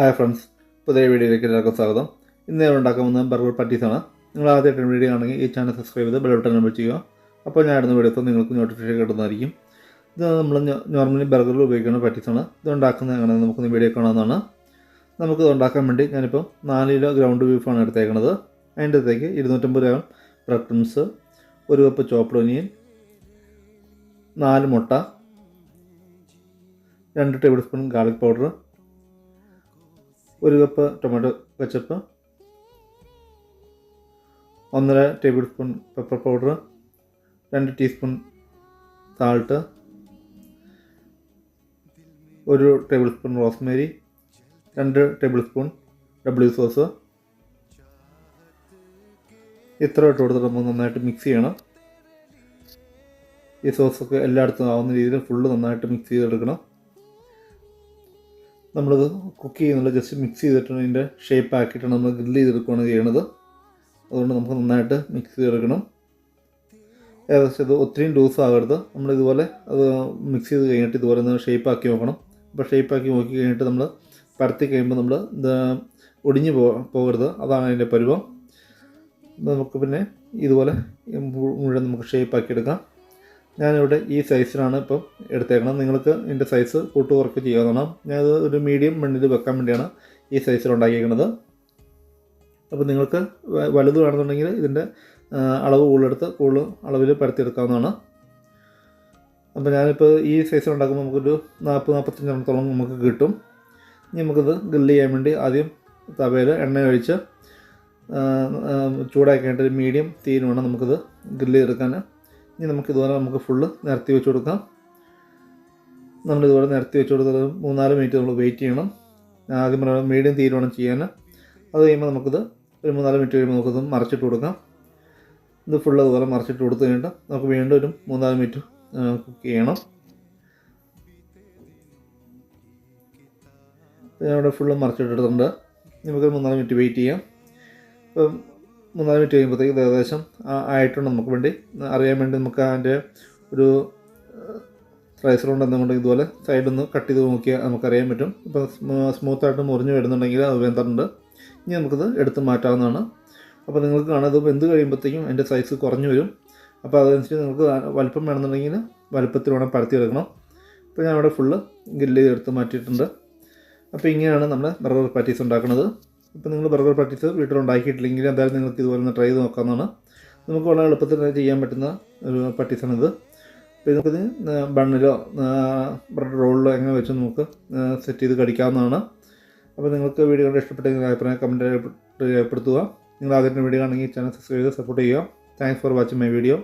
Hi friends പുതിയ വീഡിയോയിലേക്ക് എല്ലാവർക്കും സ്വാഗതം. ഇന്ന് ഞാൻ ഉണ്ടാക്കുന്ന ബർഗർ പറ്റീസാണ് നിങ്ങൾ ആദ്യമായിട്ട് വീഡിയോ ആണെങ്കിൽ ഈ ചാനൽ സബ്സ്ക്രൈബ് ചെയ്ത് ബെൽ ബട്ടൺ ചെയ്യുക. അപ്പോൾ ഞാൻ ഇടുന്ന വീഡിയോസ് നിങ്ങൾക്ക് നോട്ടിഫിക്കേഷൻ കിട്ടുന്നതായിരിക്കും. ഇത് നമ്മൾ നോർമലി ബർഗറിൽ ഉപയോഗിക്കുന്ന പറ്റീസാണ് ഇത് ഉണ്ടാക്കുന്നത് എങ്ങനെയാണ് നമുക്ക് വീഡിയോ കാണാവുന്നതാണ്. നമുക്കിത് ഉണ്ടാക്കാൻ വേണ്ടി ഞാനിപ്പോൾ നാല് കിലോ ഗ്രൗണ്ട് ബീഫാണ് എടുത്തേക്കുന്നത് അതിന്റെ അകത്തേക്ക് ഇരുന്നൂറ്റമ്പത് ഗ്രാം ബ്രെഡ് ക്രംസ് ഒരു കപ്പ് ചോപ്ഡ് ഒനിയൻ നാല് മുട്ട രണ്ട് ടേബിൾ സ്പൂൺ ഗാർലിക് പൗഡർ ഒരു കപ്പ് ടൊമാറ്റോ കച്ചപ്പ് ഒന്നര ടേബിൾ സ്പൂൺ പെപ്പർ പൗഡർ രണ്ട് ടീസ്പൂൺ സാൾട്ട് ഒരു ടേബിൾ സ്പൂൺ റോസ്മേരി രണ്ട് ടേബിൾ സ്പൂൺ ഡബ്ല്യു സോസ് ഇത്ര ഇട്ട് കൊടുത്തിട്ട് നന്നായിട്ട് മിക്സ് ചെയ്യണം. ഈ സോസൊക്കെ എല്ലായിടത്തും ആവുന്ന രീതിയിൽ ഫുള്ള് നന്നായിട്ട് മിക്സ് ചെയ്തെടുക്കണം. നമ്മളിത് കുക്ക് ചെയ്യുന്നില്ല ജസ്റ്റ് മിക്സ് ചെയ്തിട്ട് അതിന്റെ ഷേപ്പ് ആക്കിയിട്ടാണ് നമ്മൾ ഗ്രില്ല് ചെയ്തെടുക്കുകയാണ് ചെയ്യണത്. അതുകൊണ്ട് നമുക്ക് നന്നായിട്ട് മിക്സ് ചെയ്തെടുക്കണം. ഏകദേശം ഇത് ഒത്തിരിയും ലൂസ് ആകരുത്. നമ്മൾ ഇതുപോലെ അത് മിക്സ് ചെയ്ത് കഴിഞ്ഞിട്ട് ഇതുപോലെ ഒന്ന് ഷേപ്പ് ആക്കി നോക്കണം. അപ്പോൾ ഷേപ്പ് ആക്കി നോക്കി കഴിഞ്ഞിട്ട് നമ്മൾ പരത്തി കഴിയുമ്പോൾ നമ്മൾ ഒടിഞ്ഞു പോ പോകരുത്. അതാണ് അതിന്റെ പരുവം. നമുക്ക് പിന്നെ ഇതുപോലെ മുഴുവൻ നമുക്ക് ഷേപ്പ് ആക്കി എടുക്കാം. ഞാനിവിടെ ഈ സൈസിലാണ് ഇപ്പം എടുത്തേക്കണം നിങ്ങൾക്ക് ഇതിന്റെ സൈസ് കൂട്ടു കുറക്ക് ചെയ്യാവുന്നതാണ്. ഞാനത് ഒരു മീഡിയം മണ്ണിൽ വെക്കാൻ വേണ്ടിയാണ് ഈ സൈസിൽ ഉണ്ടാക്കിയിരിക്കുന്നത് അപ്പോൾ നിങ്ങൾക്ക് വലുത് വേണമെന്നുണ്ടെങ്കിൽ ഇതിന്റെ അളവ് കൂടുതലെടുത്ത് കൂടുതൽ അളവിൽ പരത്തിയെടുക്കാവുന്നതാണ്. അപ്പോൾ ഞാനിപ്പോൾ ഈ സൈസിൽ ഉണ്ടാക്കുമ്പോൾ നമുക്കൊരു നാൽപ്പത് നാൽപ്പത്തഞ്ച് എണ്ണത്തോളം നമുക്ക് കിട്ടും. ഇനി നമുക്കിത് ഗ്രില്ല് ചെയ്യാൻ വേണ്ടി ആദ്യം തവയിൽ എണ്ണ ഒഴിച്ച് ചൂടാക്കിയിട്ട് ഒരു മീഡിയം വേണം നമുക്കിത് ഗ്രില്ല് ചെയ്തെടുക്കാൻ. ഇനി നമുക്ക് ഇതുപോലെ നമുക്ക് ഫുള്ള് നിരത്തി വെച്ച് കൊടുക്കാം. നമ്മൾ ഇതുപോലെ നിരത്തി വെച്ച് കൊടുത്തത് മൂന്നാൽ മിനിറ്റ് നമ്മൾ വെയിറ്റ് ചെയ്യണം. ആദ്യം മീഡിയം തീരുവാണ് വേണം ചെയ്യാൻ. അത് കഴിയുമ്പോൾ നമുക്കിത് ഒരു മൂന്നാൽ മിനിറ്റ് കഴിയുമ്പോൾ നമുക്കിത് മറിച്ചിട്ട് കൊടുക്കാം. ഇത് ഫുൾ അതുപോലെ മറിച്ചിട്ട് കൊടുത്തു കഴിഞ്ഞിട്ട് നമുക്ക് വീണ്ടും ഒരു മൂന്നാൽ മിനിറ്റ് കുക്ക് ചെയ്യണം. ഞാൻ ഫുള്ള് മറച്ചിട്ടെടുത്തിട്ടുണ്ട് നമുക്ക് മൂന്നാൽ മിനിറ്റ് വെയിറ്റ് ചെയ്യാം. ഇപ്പം മൂന്നാൽ മിനിറ്റ് കഴിയുമ്പോഴത്തേക്ക് ഏകദേശം ആയിട്ടുണ്ട് നമുക്ക് വേണ്ടി. അറിയാൻ വേണ്ടി നമുക്ക് അതിന്റെ ഒരു റൈസർ കൊണ്ട് എന്നുകൊണ്ട് ഇതുപോലെ സൈഡിൽ നിന്ന് കട്ട് ചെയ്ത് നോക്കിയാൽ നമുക്കറിയാൻ പറ്റും. ഇപ്പോൾ സ്മൂത്തായിട്ട് മുറിഞ്ഞ് വരുന്നുണ്ടെങ്കിൽ അത് വെന്തിട്ടുണ്ട് ഇനി നമുക്കിത് എടുത്ത് മാറ്റാവുന്നതാണ്. അപ്പോൾ നിങ്ങൾക്ക് കാണാം ഇതിപ്പോൾ എന്ത് കഴിയുമ്പോഴത്തേക്കും അതിന്റെ സൈസ് കുറഞ്ഞു വരും. അപ്പോൾ അതനുസരിച്ച് നിങ്ങൾക്ക് വലുപ്പം വേണമെന്നുണ്ടെങ്കിൽ വലുപ്പത്തിൽ വേണം പരത്തി എടുക്കണം ഇപ്പോൾ ഞാൻ ഫുള്ള് ഗില്ല് ചെയ്ത് എടുത്ത് മാറ്റിയിട്ടുണ്ട്. അപ്പോൾ ഇങ്ങനെയാണ് നമ്മൾ ബർഗർ പാറ്റീസ് ഉണ്ടാക്കുന്നത്. ഇപ്പോൾ നിങ്ങൾ ബർഗർ പ്രാക്ടീസ് വീട്ടിൽ ഉണ്ടാക്കിയിട്ടില്ലെങ്കിൽ എന്തായാലും നിങ്ങൾക്ക് ഇതുപോലെ ഒന്ന് ട്രൈ ചെയ്ത് നോക്കാമെന്നാണ്. നമുക്ക് വളരെ എളുപ്പത്തിൽ ചെയ്യാൻ പറ്റുന്ന ഒരു പറ്റീസാണിത് അപ്പോൾ നമുക്കിത് ബണ്ണിലോ ബ്രെഡ് റോളിലോ എങ്ങനെ വെച്ച് നമുക്ക് സെറ്റ് ചെയ്ത് കടിക്കാവുന്നതാണ്. അപ്പോൾ നിങ്ങൾക്ക് വീഡിയോ കണ്ട് ഇഷ്ടപ്പെട്ടെങ്കിൽ അഭിപ്രായം കമന്റ് രേഖപ്പെടുത്തുക നിങ്ങൾ ആദ്യമായിട്ട് വീഡിയോ ആണെങ്കിൽ ചാനൽ സബ്സ്ക്രൈബ് ചെയ്ത് സപ്പോർട്ട് ചെയ്യുക. Thanks for watching my video